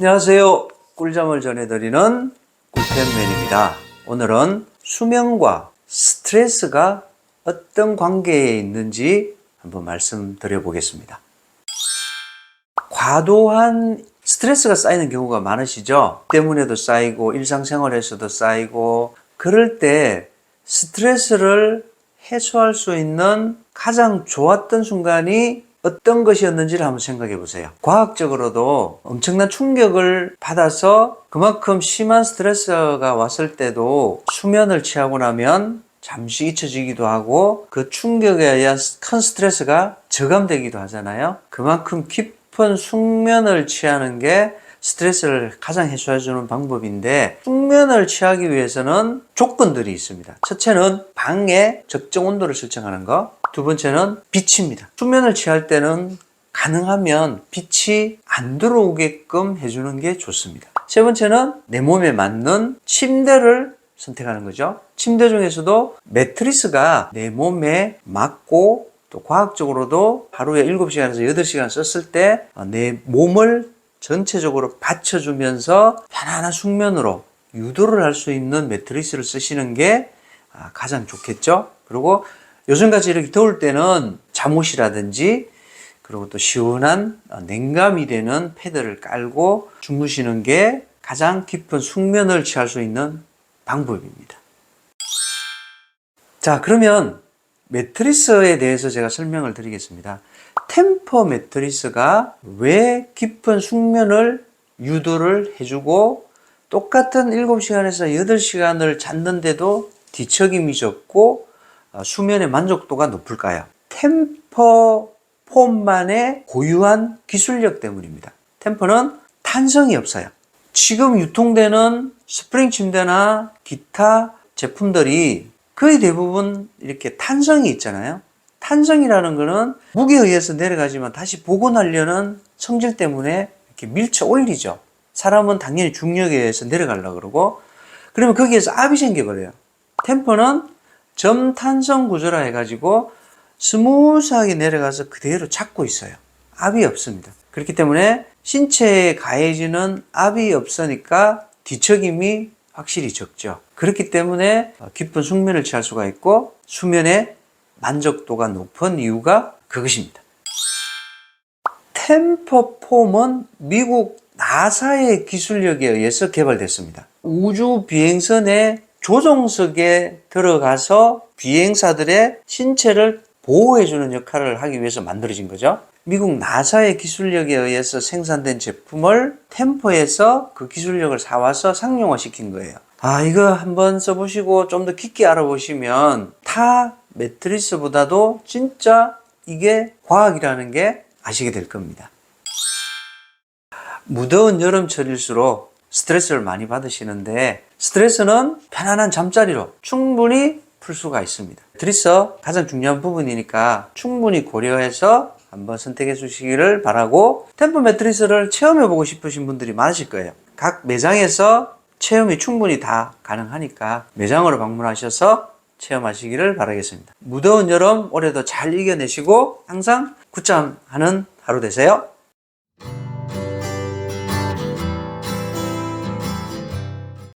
안녕하세요. 꿀잠을 전해드리는 꿀템맨입니다. 오늘은 수면과 스트레스가 어떤 관계에 있는지 한번 말씀드려 보겠습니다. 과도한 스트레스가 쌓이는 경우가 많으시죠? 때문에도 쌓이고 일상생활에서도 쌓이고 그럴 때 스트레스를 해소할 수 있는 가장 좋았던 순간이 어떤 것이었는지를 한번 생각해 보세요. 과학적으로도 엄청난 충격을 받아서 그만큼 심한 스트레스가 왔을 때도 수면을 취하고 나면 잠시 잊혀지기도 하고 그 충격에 의한 큰 스트레스가 저감되기도 하잖아요. 그만큼 깊은 숙면을 취하는 게 스트레스를 가장 해소해주는 방법인데 숙면을 취하기 위해서는 조건들이 있습니다. 첫째는 방의 적정 온도를 설정하는 거. 두 번째는 빛입니다. 숙면을 취할 때는 가능하면 빛이 안 들어오게끔 해주는 게 좋습니다. 세 번째는 내 몸에 맞는 침대를 선택하는 거죠. 침대 중에서도 매트리스가 내 몸에 맞고 또 과학적으로도 하루에 7시간에서 8시간 썼을 때 내 몸을 전체적으로 받쳐주면서 편안한 숙면으로 유도를 할 수 있는 매트리스를 쓰시는 게 아, 가장 좋겠죠. 그리고 요즘같이 이렇게 더울 때는 잠옷이라든지 그리고 또 시원한 어, 냉감이 되는 패드를 깔고 주무시는 게 가장 깊은 숙면을 취할 수 있는 방법입니다. 자, 그러면 매트리스에 대해서 제가 설명을 드리겠습니다. 템퍼 매트리스가 왜 깊은 숙면을 유도를 해주고 똑같은 7시간에서 8시간을 잤는데도 뒤척임이 적고 어, 수면의 만족도가 높을까요? 템퍼 폼만의 고유한 기술력 때문입니다. 템퍼는 탄성이 없어요. 지금 유통되는 스프링 침대나 기타 제품들이 거의 대부분 이렇게 탄성이 있잖아요. 탄성이라는 거는 무게에 의해서 내려가지만 다시 복원하려는 성질 때문에 이렇게 밀쳐 올리죠. 사람은 당연히 중력에 의해서 내려가려고 그러고 그러면 거기에서 압이 생겨버려요. 템퍼는 점탄성 구조라 해가지고 스무스하게 내려가서 그대로 잡고 있어요. 압이 없습니다. 그렇기 때문에 신체에 가해지는 압이 없으니까 뒤척임이 확실히 적죠. 그렇기 때문에 깊은 숙면을 취할 수가 있고 수면의 만족도가 높은 이유가 그것입니다. 템퍼폼은 미국 나사의 기술력에 의해서 개발됐습니다. 우주 비행선의 조종석에 들어가서 비행사들의 신체를 보호해주는 역할을 하기 위해서 만들어진 거죠. 미국 나사의 기술력에 의해서 생산된 제품을 템포에서 그 기술력을 사와서 상용화 시킨 거예요. 아, 이거 한번 써보시고 좀 더 깊게 알아보시면 타 매트리스보다도 진짜 이게 과학이라는 게 아시게 될 겁니다. 무더운 여름철일수록 스트레스를 많이 받으시는데 스트레스는 편안한 잠자리로 충분히 풀 수가 있습니다. 드리서 가장 중요한 부분이니까 충분히 고려해서 한번 선택해 주시기를 바라고 템포 매트리스를 체험해 보고 싶으신 분들이 많으실 거예요. 각 매장에서 체험이 충분히 다 가능하니까 매장으로 방문하셔서 체험하시기를 바라겠습니다. 무더운 여름 올해도 잘 이겨내시고 항상 굿잠 하는 하루 되세요.